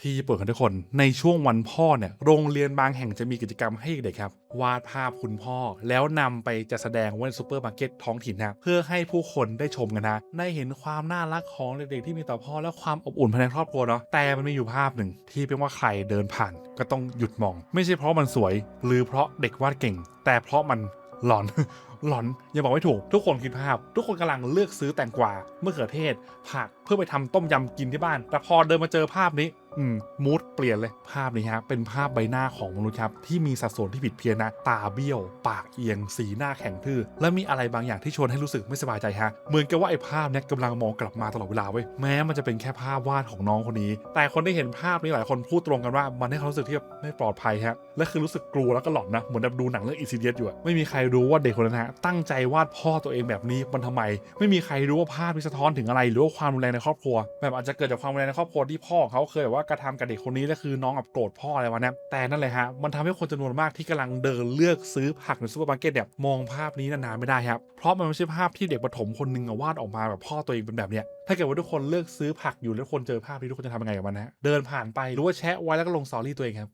ที่ญี่ปุ่นครับทุกคนในช่วงวันพ่อเนี่ยโรงเรียนบางแห่งจะมีกิจกรรมให้เด็กครับ วาดภาพคุณพ่อ แล้วนำไปจัดแสดงไว้ในซูเปอร์มาร์เก็ตท้องถิ่นนะเพื่อให้ผู้คนได้ชมกันนะได้เห็นความน่ารักของเด็กๆที่มีต่อพ่อและความอบอุ่นภายในครอบครัวเนาะแต่มันมีอยู่ภาพหนึ่งที่เป็นว่าใครเดินผ่านก็ต้องหยุดมอง ไม่ใช่เพราะมันสวย หรือเพราะเด็กวาดเก่ง แต่เพราะมันหลอนหลอนอย่าบอกไม่ถูก ทุกคนคิดภาพ ทุกคนกำลังเลือกซื้อแตงกวามะเขือเทศ ผักเพื่อไปทำต้มยำกินที่บ้าน แต่พอเดินมาเจอภาพนี้ มูดเปลี่ยนเลยภาพนี้ฮะเป็นภาพใบหน้าของมนุษย์ครับที่มีสัดส่วนที่ผิดเพี้ยนนะตาเบี้ยว ปากเอียง สีหน้าแข็งทื่อ และมีอะไรบางอย่างที่ชวนให้รู้สึกไม่สบายใจฮะเหมือนกับว่าไอ้ภาพเนี้ยกำลังมองกลับมาตลอดเวลาเว้ยแม้มันจะเป็นแค่ภาพวาดของน้องคนนี้ แต่คนที่เห็นภาพนี้หลายคนพูดตรงกันว่ามันให้เขารู้สึกที่แบบไม่ปลอดภัยฮะและคือรู้สึกกลัวแล้วก็หลอนนะเหมือนแบบดูหนังเรื่องอินซิเดียสอยู่ไม่มีใครรู้ว่าเด็กคนนั้นฮะตั้งใจวาดพ่อตัวเองแบบนี้มันทำไม ไม่มีใครรู้ว่าภาพนี้สะท้อนถึงอะไร หรือว่าความรุนแรงในครอบครัว แบบอาจจะเกิดจากความรุนแรงในครอบครัวที่พ่อของเขาเคยแบบว่ากระทำกับเด็กคนนี้แล้วคือน้องกับโกรธพ่ออะไรวะเนี่ยแต่นั่นแหละฮะมันทำให้คนจำนวนมากที่กำลังเดินเลือกซื้อผักในซูเปอร์มาร์เก็ตเนี่ยมองภาพนี้นานๆไม่ได้ครับเพราะมันไม่ใช่ภาพที่เด็กประถมคนหนึงวาดออกมาแบบพ่อตัวเองเป็นแบบเนี้ยถ้าเกิดว่าทุกคนเลือกซื้อผักอยู่แล้วคนเจอภาพนี้ทุกคนจะทำยังไงกับมันนะฮะเดินผ่านไปหรือว่าแชะไว้แล้วก็ลงสอรี่ตัวเองครับ